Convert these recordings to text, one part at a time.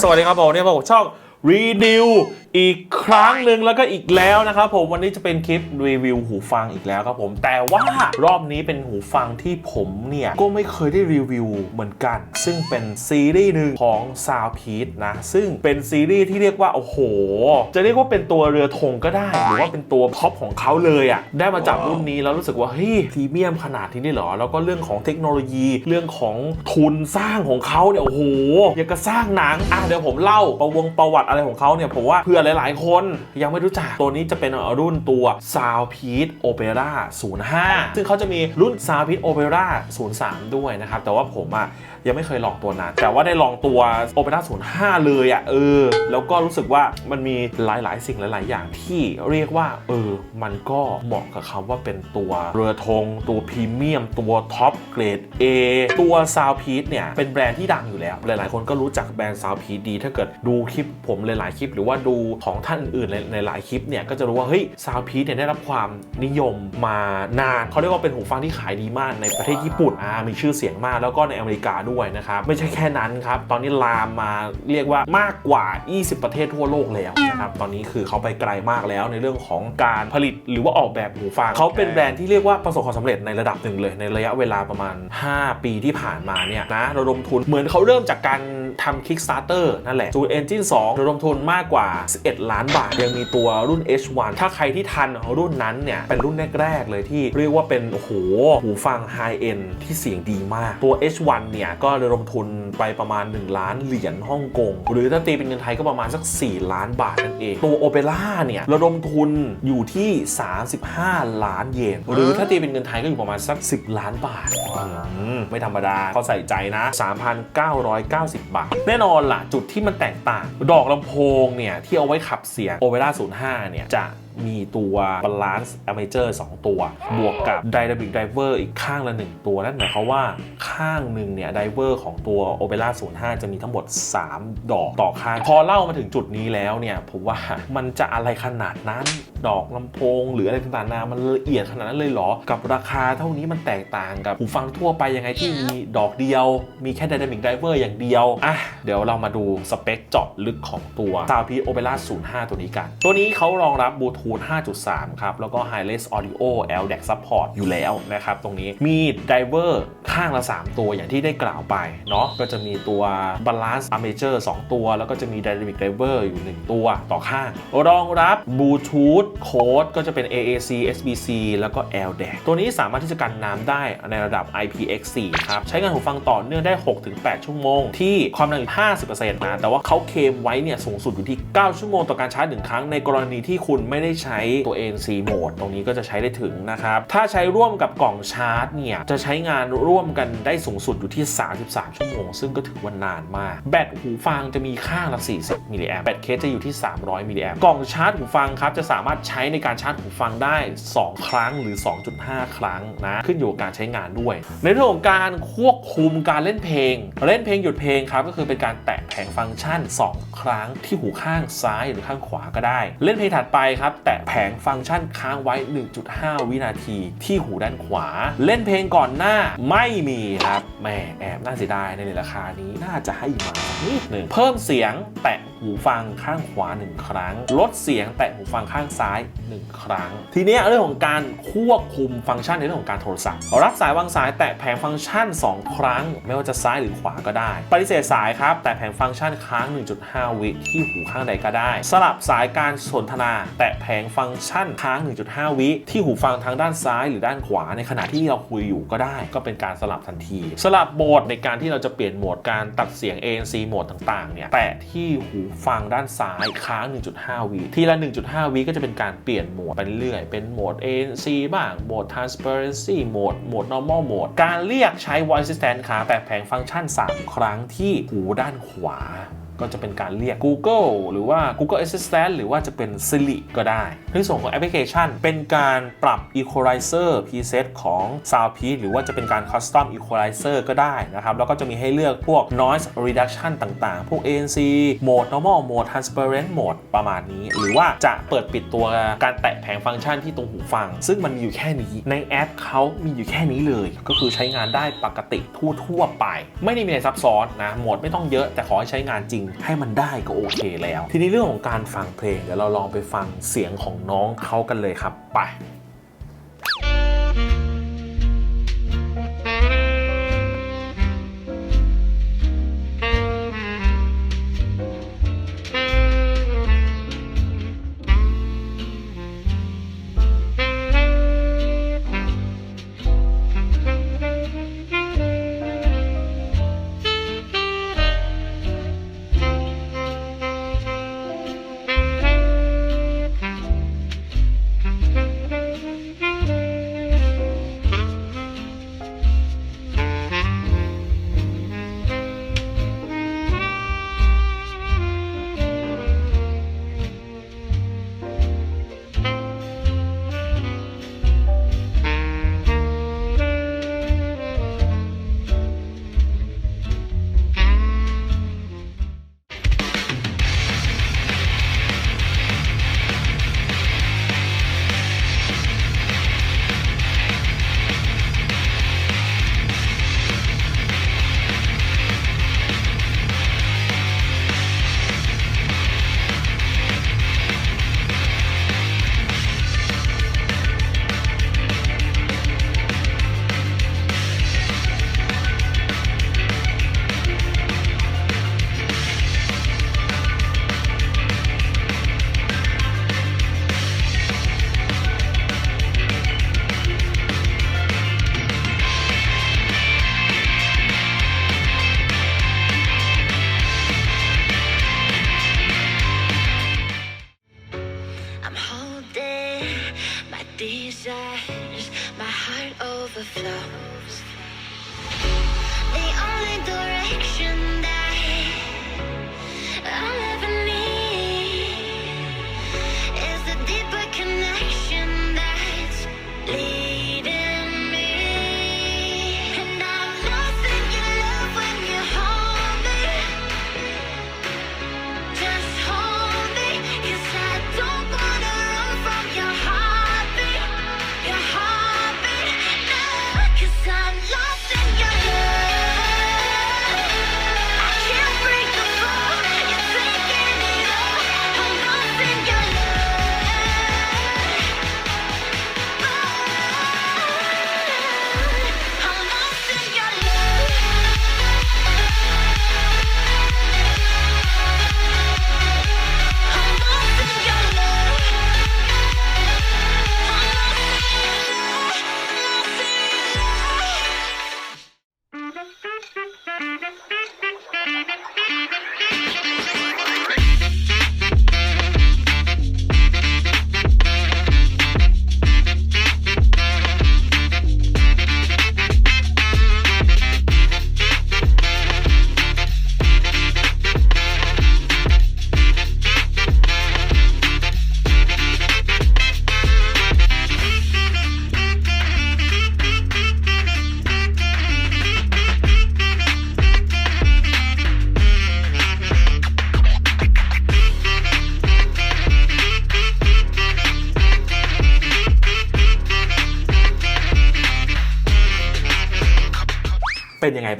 สวัสดีครับผมเนี่ยผมช่องรีดิว อีกครั้งหนึ่งแล้วก็อีกแล้วนะครับผมวันนี้จะเป็นคลิปรีวิวหูฟังอีกแล้วครับผม แต่ว่ารอบนี้เป็นหูฟังที่ผมเนี่ย ก็ไม่เคยได้รีวิวเหมือนกัน ซึ่งเป็นซีรีส์หนึ่งของ s o u n d p e a c e นะ ซึ่งเป็นซีรีส์ที่เรียกว่า โอ้โห จะเรียกว่าเป็นตัวเรือธงก็ได้ หรือว่าเป็นตัวท็อปของเขาเลยอะ่ะได้มาจากรุ่นนี้แล้วรู้สึกว่าเฮ้ยพรีเมียมขนาดนี้เลยเหรอ แล้วก็เรื่องของเทคโนโลยีเรื่องของทุนสร้างของเขาเนี่ยโอ้โหอยากจะสร้างหนังอะเดี๋ยวผมเล่าประวงประวัติอะไรของเขาเนี่ยผมว่าเพื่อหลาย ๆ คนยังไม่รู้จักตัวนี้จะเป็นรุ่นตัว s o u n d p e a c e Opera 05 ซึ่งเขาจะมีรุ่น s o u n d p e a c e Opera 03 ด้วยนะครับ แต่ว่าผมอะ ยังไม่เคยลองตัวนั้น แต่ว่าได้ลองตัว Opera 05 เลยอะเออ แล้วก็รู้สึกว่ามันมีหลายๆ สิ่งหลาย ๆ อย่างที่เรียกว่า เออ มันก็เหมาะกับคำว่าเป็นตัวเรือธงตัวพรีเมียม ตัวท็อปเกรด A ตัว s o u n d p e a c e เนี่ยเป็นแบรนด์ที่ดังอยู่แล้ว หลาย ๆ คนก็รู้จักแบรนด์ s o u n d p e a c e ดี ถ้าเกิดดูคลิปผมหลาย ๆ คลิป หรือว่าดูของท่านอื่นในหลายๆคลิปเนี่ยก็จะรู้ว่าเฮ้ย s o u n d p e a c e เนี่ยได้รับความนิยมมานานเขาเรียกว่าเป็นหูฟังที่ขายดีมากในประเทศญี่ปุ่นอ่ามีชื่อเสียงมากแล้วก็ในอเมริกาด้วยนะครับ ไม่ใช่แค่นั้นครับ ตอนนี้ลามมาเรียกว่ามากกว่า 20 ประเทศทั่วโลกแล้วนะครับ ตอนนี้คือเขาไปไกลมากแล้วในเรื่องของการผลิตหรือว่าออกแบบหูฟังเขาเป็นแบรนด์ที่เรียกว่าประสบความสำเร็จในระดับหนึ่งเลยในระยะเวลาประมาณ 5 ปีที่ผ่านมาเนี่ยนะระดมทุนเหมือนเขาเริ่มจากการ ทำ Kickstarter นั่นแหละ True Engine 2ระดมทุนมากกว่า 11 ล้านบาท ยังมีตัวรุ่น H1 ถ้าใครที่ทันรุ่นนั้นเนี่ย เป็นรุ่นแรก ๆ เลยที่เรียกว่าเป็น โอ้โห หูฟัง High End ที่เสียงดีมาก ตัว H1 เนี่ย ก็ระดมทุนไปประมาณ 1 ล้านเหรียญฮ่องกง หรือถ้าตีเป็นเงินไทยก็ประมาณสัก 4 ล้านบาทนั่นเอง ตัว Opera เนี่ยระดมทุนอยู่ที่ 35 ล้านเยน หรือถ้าตีเป็นเงินไทยก็อยู่ประมาณสัก 10 ล้านบาทไม่ธรรมดาเขาใส่ใจนะ 3,990 บาทแน่นอนล่ะจุดที่มันแตกต่าง ดอกลำโพงเนี่ยที่เอาไว้ขับเสียงโอเปร่า05เนี่ยจะ มีตัว Balance Amateur 2ตัว บวกกับ Dynamic Driver อีกข้างละ 1 ตัวนั่นหมายความว่าข้างหนึ่งเนี่ย Driver ของตัว Opera 05 จะมีทั้งหมด 3 ดอกต่อข้าง พอเล่ามาถึงจุดนี้แล้วเนี่ย ผมว่ามันจะอะไรขนาดนั้นดอกลำโพง หรืออะไรต่างๆนามันละเอียดขนาดนั้นเลยเหรอ กับราคาเท่านี้มันแตกต่างกับหูฟังทั่วไปยังไงที่มีดอกเดียว มีแค่ Dynamic Driver อย่างเดียวอะเดี๋ยวเรามาดูสเปคเจาะลึกของตัว Soundpeace Opera 05 ตัวนี้กัน ตัวนี้เขารองรับบลูทูธ5.3 ครับ แล้วก็ Wireless Audio LDAC Support อยู่แล้วนะครับตรงนี้มีไดเวอร์ข้างละ 3 ตัวอย่างที่ได้กล่าวไปเนาะก็จะมีตัว Balance Amateur 2ตัว แล้วก็จะมี Dynamic Driver อยู่ 1 ตัวต่อข้าง รองรับบลูทูธโค้ดก็จะเป็น AAC SBC แล้วก็ LDAC ตัวนี้สามารถที่จะกันน้ำได้ในระดับ IPX4 ครับ ใช้งานหูฟังต่อเนื่องได้ 6-8 ชั่วโมง ที่ความดังอยู่50%นะแต่ว่าเขาเคลมไว้เนี่ยสูงสุดอยู่ที่ 9 ชั่วโมงต่อการชาร์จหนึ่งครั้งในกรณีที่คุณไม่ได้ใช้ตัว ANC Mode ตรงนี้ก็จะใช้ได้ถึงนะครับ ถ้าใช้ร่วมกับกล่องชาร์จเนี่ย จะใช้งานร่วมกันได้สูงสุดอยู่ที่ 33 ชั่วโมง ซึ่งก็ถือว่านานมาก แบตหูฟังจะมีข้าละ 40 มิลลิแอมแบตเคสจะอยู่ที่ 300 มิลลิแอมกล่องชาร์จหูฟังครับ จะสามารถใช้ในการชาร์จหูฟังได้ 2 ครั้งหรือ 2.5 ครั้งนะ ขึ้นอยู่กับการใช้งานด้วย ในเรื่องของการควบคุมการเล่นเพลง เล่นเพลงหยุดเพลงครับก็คือเป็นการแตะแผงฟังก์ชัน 2 ครั้งที่หูข้างซ้ายหรือข้างขวาก็ได้ เล่นเพลงถัดไปครับแตะแผงฟังก์ชันค้างไว้ 1.5 วินาทีที่หูด้านขวา เล่นเพลงก่อนหน้าไม่มีครับแหมแอบน่าเสียดายในราคานี้น่าจะให้มานิดหนึ่งเพิ่มเสียงแตะหูฟังข้างขวา 1 ครั้ง ลดเสียงแตะหูฟังข้างซ้าย 1 ครั้ง ทีนี้เรื่องของการควบคุมฟังก์ชันในเรื่องของการโทรศัพท์รับสายวางสายแตะแผงฟังก์ชัน 2 ครั้ง ไม่ว่าจะซ้ายหรือขวาก็ได้ ปฏิเสธสายครับ แตะแผงฟังก์ชันค้าง 1.5 วิที่หูข้างใดก็ได้ สลับสายการสนทนา แตะแผงงฟังก์ชันค้าง 1.5 วิที่หูฟังทางด้านซ้ายหรือด้านขวาในขณะที่เราคุยอยู่ก็ได้ ก็เป็นการสลับทันที สลับโหมดในการที่เราจะเปลี่ยนโหมดการตัดเสียง ANC โหมดต่างๆเนี่ยแตะที่หูฟังด้านซ้ายค้าง 1.5 วิทีละ 1.5 วิก็จะเป็นการเปลี่ยนโหมดไปเรื่อยเป็นโหมด ANC บ้างโหมด transparency โหมดโหมด normal โหมดการเรียกใช้ voice assistant ครับแตะแผงฟังก์ชัน 3 ครั้งที่หูด้านขวา ก็จะเป็นการเรียก Google หรือว่า Google Assistant หรือว่าจะเป็น Siri ก็ได้ในส่วนของแอปพลิเคชัน เป็นการปรับ Equalizer preset ของ Soundpeace หรือว่าจะเป็นการ Custom Equalizer ก็ได้นะครับ แล้วก็จะมีให้เลือกพวก Noise Reduction ต่างๆ พวก ANC Mode Normal Mode Transparent Mode ประมาณนี้ หรือว่าจะเปิดปิดตัวการแตะแผงฟังก์ชันที่ตรงหูฟัง ซึ่งมันมีอยู่แค่นี้ ในแอปเขามีอยู่แค่นี้เลย ก็คือใช้งานได้ปกติทั่วๆไป ไม่ได้มีอะไรซับซ้อนนะโหมดไม่ต้องเยอะแต่ขอให้ใช้งานจริงให้มันได้ก็โอเคแล้ว ทีนี้เรื่องของการฟังเพลงเดี๋ยวเราลองไปฟังเสียงของน้องเขากันเลยครับไป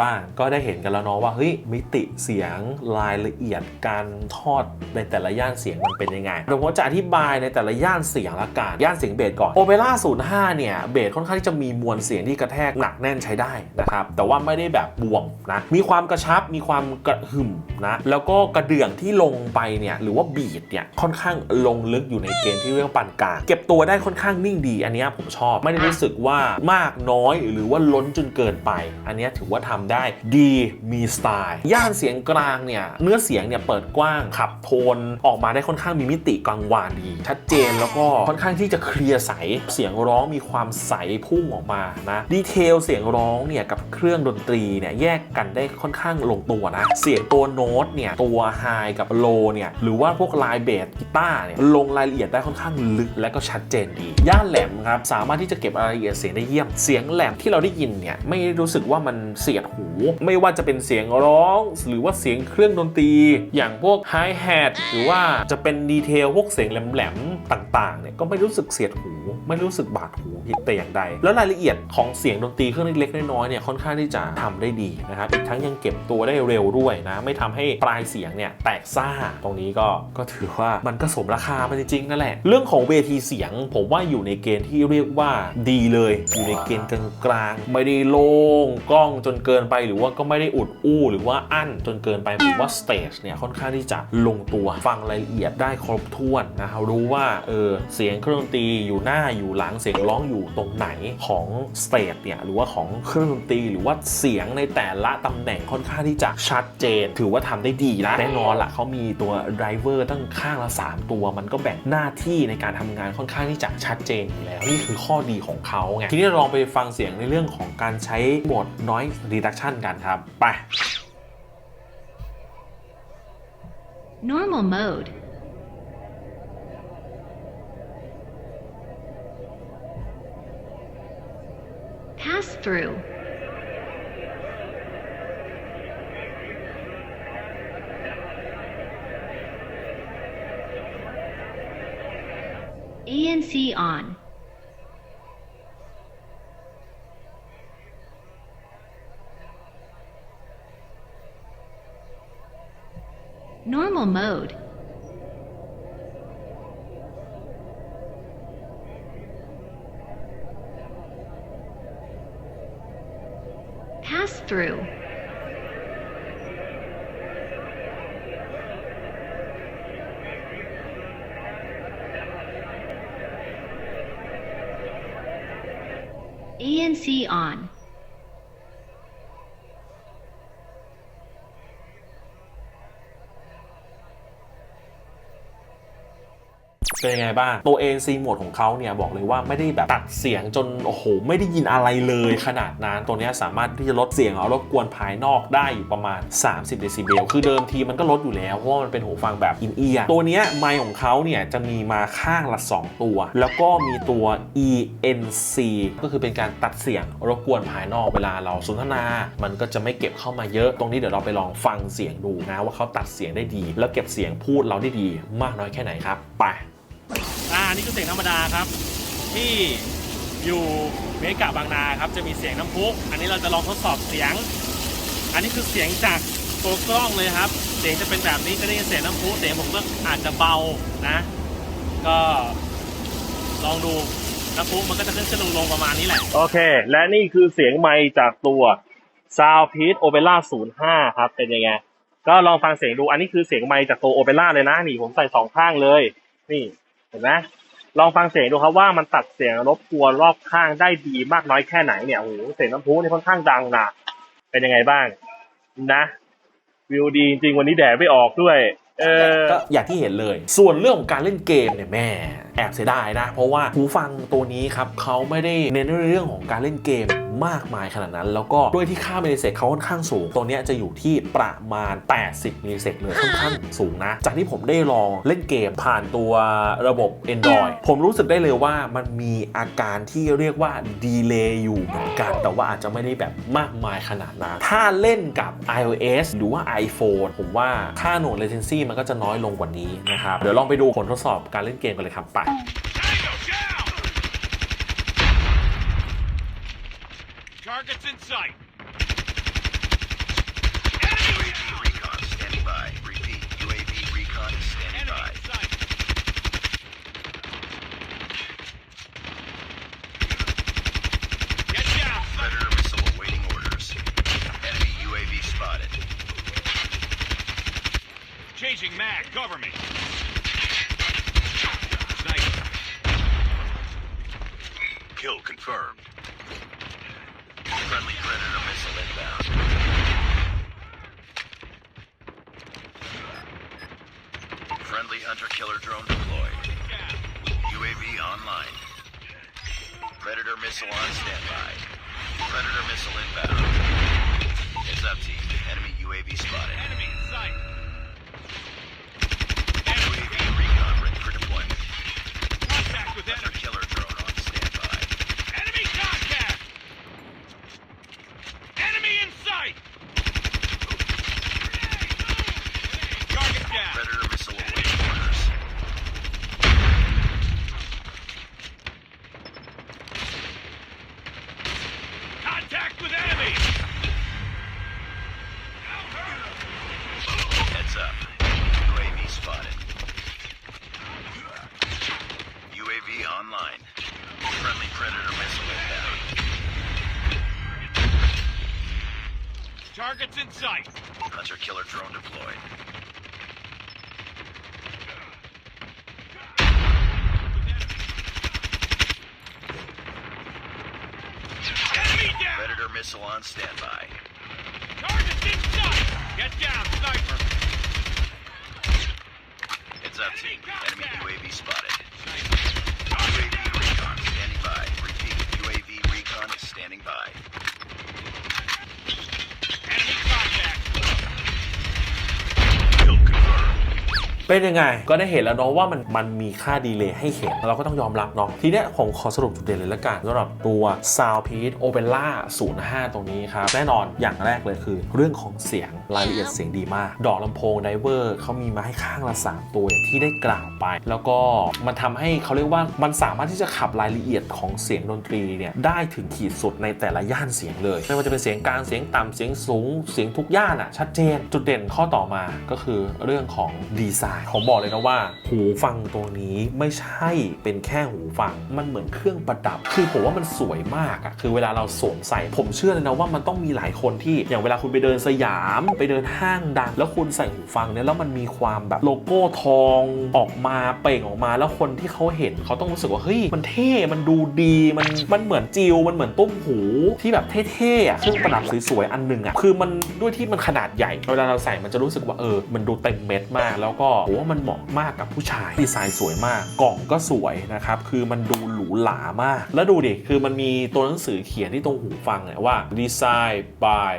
บ้าง ก็ได้เห็นกันแล้วเนาะว่าเฮ้ยมิติเสียงรายละเอียดการทอดในแต่ละย่านเสียงมันเป็นยังไงเดี๋ยวผมจะอธิบายในแต่ละย่านเสียงละกันย่านเสียงเบสก่อนโอเปร่า05 เนี่ยเบสค่อนข้างที่จะมีมวลเสียงที่กระแทกหนักแน่นใช้ได้นะครับแต่ว่าไม่ได้แบบบวมนะมีความกระชับมีความกระหึ่มนะแล้วก็กระเดื่องที่ลงไปเนี่ยหรือว่าบีดเนี่ยค่อนข้างลงลึกอยู่ในเกณฑ์ที่เรียกว่าปานกลางเก็บตัวได้ค่อนข้างนิ่งดีอันนี้ผมชอบ ไม่ได้รู้สึกว่ามากน้อยหรือว่าล้นจนเกินไป อันนี้ถือว่าทำได้ดีมีสไตล์ ย่านเสียงกลางเนี่ยเนื้อเสียงเนี่ยเปิดกว้างขับโทนออกมาได้ค่อนข้างมีมิติกลางวานดี ชัดเจนแล้วก็ค่อนข้างที่จะเคลียร์ใสเสียงร้องมีความใสพุ่งออกมานะดีเทลเสียงร้องเนี่ยกับเครื่องดนตรีเนี่ยแยกกันได้ค่อนข้างลงตัวนะ เสียงตัวโน้ตเนี่ยตัวไฮกับโลเนี่ยหรือว่าพวกลายเบสกีตาร์เนี่ยลงรายละเอียดได้ค่อนข้างลึกและก็ชัดเจนดี ย่านแหลมครับสามารถที่จะเก็บรายละเอียดเสียงได้เยี่ยม เสียงแหลมที่เราได้ยินเนี่ยไม่รู้สึกว่ามันเสียดหูไม่ว่าจะเป็นเสียงร้อง หรือว่าเสียงเครื่องดนตรี อย่างพวกไฮแฮทหรือว่าจะเป็นดีเทลพวกเสียงแหลมๆต่างๆเนี่ยก็ไม่รู้สึกเสียดหู ไม่รู้สึกบาดหู แต่อย่างใด แล้วรายละเอียดของเสียงดนตรีเครื่องเล็กๆน้อยๆเนี่ยค่อนข้างที่จะทำได้ดีนะครับอีกทั้งยังเก็บตัวได้เร็วด้วยนะ ไม่ทำให้ปลายเสียงเนี่ยแตกซ่าตรงนี้ก็ก็ถือว่ามันก็สมราคามันจริงๆนั่นแหละ เรื่องของเวทีเสียง ผมว่าอยู่ในเกณฑ์ที่เรียกว่าดีเลย อยู่ในเกณฑ์กลางๆไม่ได้โล่งกล้องจนเกินไปหรือว่าก็ไม่ได้อุดอู้ หรือว่าอั้นจนเกินไปผมว่าสเตจเนี่ยค่อนข้างที่จะลงตัวฟังรายละเอียดได้ครบถ้วนนะครับรู้ว่าเออเสียงเครื่องดนตรีอยู่หน้าอยู่หลังเสียงร้องอยูู่่ตรงไหนของสเตจเนี่ยหรือว่าของเครื่องดนตรีหรือว่าเสียงในแต่ละตำแหน่งค่อนข้างที่จะชัดเจน ถือว่าทำได้ดีนะแน่นอนละเขามีตัวไดรเวอร์ตั้งข้างละ 3 ตัว มันก็แบ่งหน้าที่ในการทำงานค่อนข้างที่จะชัดเจนอยู่แล้วนี่คือข้อดีของเขาไงทีนี้เราลองไปฟังเสียงในเรื่องของการใช้โหมด noise reduction กันครับไป Normal mode. Through. ANC on. Normal mode. Pass through. ANC on. เป็นยังไงบ้าง ตัว ANC โหมดของเขาเนี่ยบอกเลยว่าไม่ได้แบบตัดเสียงจนโอ้โห ไม่ได้ยินอะไรเลยขนาดนั้น ตัวนี้สามารถที่จะลดเสียงเอารบกวนภายนอกได้อยู่ประมาณ 30 เดซิเบล คือเดิมทีมันก็ลดอยู่แล้ว เพราะมันเป็นหูฟังแบบอินเอียร์ตัวนี้ไมค์ของเขาเนี่ยจะมีมาข้างละ 2 ตัว แล้วก็มีตัว ENC ก็คือเป็นการตัดเสียงรบกวนภายนอกเวลาเราสนทนา มันก็จะไม่เก็บเข้ามาเยอะ ตรงนี้เดี๋ยวเราไปลองฟังเสียงดูนะว่าเขาตัดเสียงได้ดี แล้วเก็บเสียงพูดเราได้ดี มากน้อยแค่ไหนครับ ไป อ่านี่คือเสียงธรรมดาครับ ที่อยู่เมกะบางนาครับจะมีเสียงน้ำพุอันนี้เราจะลองทดสอบเสียง อันนี้คือเสียงจากตัวกล้องเลยครับ เสียงจะเป็นแบบนี้จะได้ยินเสียงน้ำพุเสียงผมก็อาจจะเบานะ ก็ลองดูน้ำพุมันก็จะขึ้นขึ้นลงลงประมาณนี้แหละ โอเค และนี่คือเสียงไมค์จากตัว s o u n d p e a c Opera 05 ครับ เป็นยังไง ก็ลองฟังเสียงดู อันนี้คือเสียงไมค์จากตัว Opera เลยนะ นี่ผมใส่สองข้างเลย นี่ ห็นไหมลองฟังเสียงดูครับว่ามันตัดเสียงรบกวนรอบข้างได้ดีมากน้อยแค่ไหนเนี่ยโอ้โหเสียงน้ำพุนี่ค่อนข้างดังนะเป็นยังไงบ้างนะ วิวดีจริงวันนี้แดดไม่ออกด้วย ก็อย่างที่เห็นเลย ส่วนเรื่องของการเล่นเกมเนี่ยแม่แอบเสียดายนะ เพราะว่าหูฟังตัวนี้ครับเขาไม่ได้เน้นในเรื่องของการเล่นเกมมากมายขนาดนั้น แล้วก็ด้วยที่ค่ามิลลิเซกเขาค่อนข้างสูง ตัวนี้จะอยู่ที่ประมาณ 80มิลลิเซกเลยค่อนข้างสูงนะ จากที่ผมได้ลองเล่นเกมผ่านตัวระบบ Android ผมรู้สึกได้เลยว่ามันมีอาการที่เรียกว่าดีเลย์อยู่เหมือนกัน แต่ว่าอาจจะไม่ได้แบบมากมายขนาดนั้น ถ้าเล่นกับ iOS หรือว่า iPhone ผมว่าค่าหน่วย latency มันก็จะน้อยลงกว่านี้นะครับ เดี๋ยวลองไปดูผลทดสอบการเล่นเกมกันเลยครับไป Changing mag. Cover me. Kill confirmed. Friendly Predator missile inbound. Friendly hunter-killer drone deployed. UAV online. Predator missile on standby. Predator missile inbound. Heads up, team. Enemy UAV spotted. Enemy in sight. with that. Targets in sight. Hunter killer drone deployed. Enemy down. Predator missile on standby. เป็นยังไง ก็ได้เห็นแล้วเนาะว่ามันมันมีค่าดีเลย์ให้เห็น เราก็ต้องยอมรับเนาะทีเนี้ยผมขอสรุปจุดเด่นเลยละกันสำหรับตัว Soundpeak Opera 05 ตรงนี้ครับ แน่นอนอย่างแรกเลยคือ เรื่องของเสียงรายละเอียดเสียงดีมาก ดอกลำโพงไดเวอร์เขามีมาให้ข้างละ 3 ตัวอย่างที่ได้กล่าวไป แล้วก็มันทำให้เขาเรียกว่ามันสามารถที่จะขับรายละเอียดของเสียงดนตรีเนี่ยได้ถึงขีดสุดในแต่ละย่านเสียงเลย ไม่ว่าจะเป็นเสียงกลางเสียงต่ำเสียงสูงเสียงทุกย่านอะชัดเจน จุดเด่นข้อต่อมาก็คือเรื่องของดีไซน์ผมบอกเลยนะว่า หูฟังตัวนี้ไม่ใช่เป็นแค่หูฟัง มันเหมือนเครื่องประดับ คือผมว่ามันสวยมากอะคือเวลาเราสวมใส่ ผมเชื่อเลยนะว่ามันต้องมีหลายคนที่อย่างเวลาคุณไปเดินสยาม ไปเดินห้างดัง แล้วคุณใส่หูฟังเนี่ยแล้วมันมีความแบบโลโก้ทองออกมาเปล่งออกมาแล้วคนที่เขาเห็นเขาต้องรู้สึกว่าเฮ้ยมันเท่มันดูดีมันมันเหมือนจิวมันเหมือนตุ้มหูที่แบบเท่ๆอะเครื่องประดับสวยๆอันหนึ่งอะคือมันด้วยที่มันขนาดใหญ่ เวลาเราใส่มันจะรู้สึกว่าเออมันดูเต็มเม็ดมาก แล้วก็ผมว่ามันเหมาะมากกับผู้ชาย ดีไซน์สวยมาก กล่องก็สวยนะครับ คือมันดูหรูหรามาก แล้วดูดิ คือมันมีตัวหนังสือเขียนที่ตรงหูฟังเนี่ยว่า Design by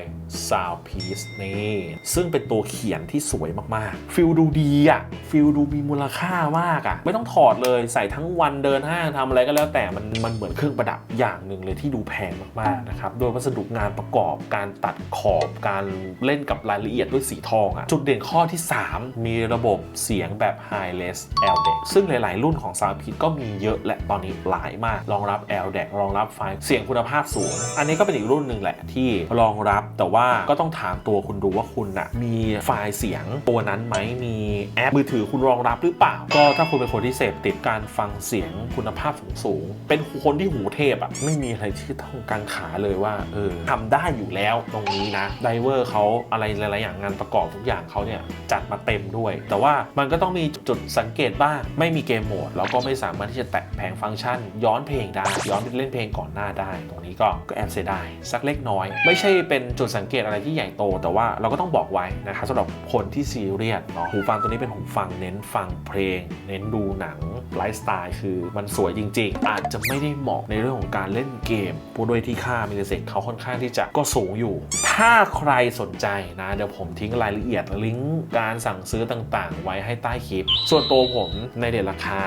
Soundpiece นี่ซึ่งเป็นตัวเขียนที่สวยมากๆ ฟิลดูดีอะฟิลดูมีมูลค่ามากอะไม่ต้องถอดเลยใส่ทั้งวันเดินห้างทำอะไรก็แล้วแต่มันมันเหมือนเครื่องประดับอย่างหนึ่งเลยที่ดูแพงมากๆนะครับโดยวัสดุงานประกอบการตัดขอบการเล่นกับรายละเอียดด้วยสีทองอะจุดเด่นข้อที่ 3 มีระบบเสียงแบบ High-res LDAC ซึ่งหลาย ๆ รุ่นของ Soundpeak ก็มีเยอะและตอนนี้หลายมากรองรับ LDAC รองรับไฟเสียงคุณภาพสูง อันนี้ก็เป็นอีกรุ่นหนึ่งแหละที่รองรับแต่ว่าว่าก็ต้องถามตัวคุณดูว่าคุณน่ะมีไฟล์เสียงตัวนั้นไหมมีแอปมือถือคุณรองรับหรือเปล่า ก็ถ้าคุณเป็นคนที่เสพติดการฟังเสียงคุณภาพสูงเป็นคนที่หูเทพอะไม่มีอะไรที่ต้องกังขาเลยว่าเออทำได้อยู่แล้วตรงนี้นะไดเวอร์เขาอะไรหลายๆอย่างงานประกอบทุกอย่างเขาเนี่ยจัดมาเต็มด้วย แต่ว่ามันก็ต้องมีจุดสังเกตบ้าง ไม่มีเกมโหมดแล้วก็ไม่สามารถที่จะแตะแผงฟังก์ชัน ย้อนเพลงได้ ย้อนเล่นเพลงก่อนหน้าได้ ตรงนี้ก็ก็แอบเสียดายสักเล็กน้อย ไม่ใช่เป็นจุดสังงเกตอะไรที่ใหญ่โต แต่ว่าเราก็ต้องบอกไว้นะครับสำหรับคนที่ซีเรียสเนาะหูฟังตัวนี้เป็นหูฟังเน้นฟังเพลง เน้นดูหนังไลฟ์สไตล์คือมันสวยจริง ๆ อาจจะไม่ได้เหมาะในเรื่องของการเล่นเกมพราะด้วยที่ค่ามิลลิเซกเขาค่อนข้างที่จะก็สูงอยู่ ถ้าใครสนใจนะเดี๋ยวผมทิ้งรายละเอียดลิงก์การสั่งซื้อต่างๆ ไว้ให้ใต้คลิป ส่วนตัวผมในเดทราคา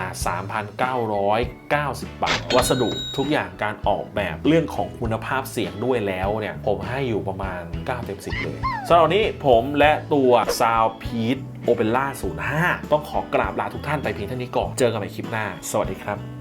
3,990 บาท วัสดุทุกอย่างการออกแบบเรื่องของคุณภาพเสียงด้วยแล้วเนี่ยผมให้อยู่ประมาณ9เต็ม10 เลยสำหรับวันนี้ผมและตัวซาวพีทโอเปร่า05 ต้องขอกราบลาทุกท่านไปเพียงเท่านี้ก่อน เจอกันใหม่คลิปหน้า สวัสดีครับ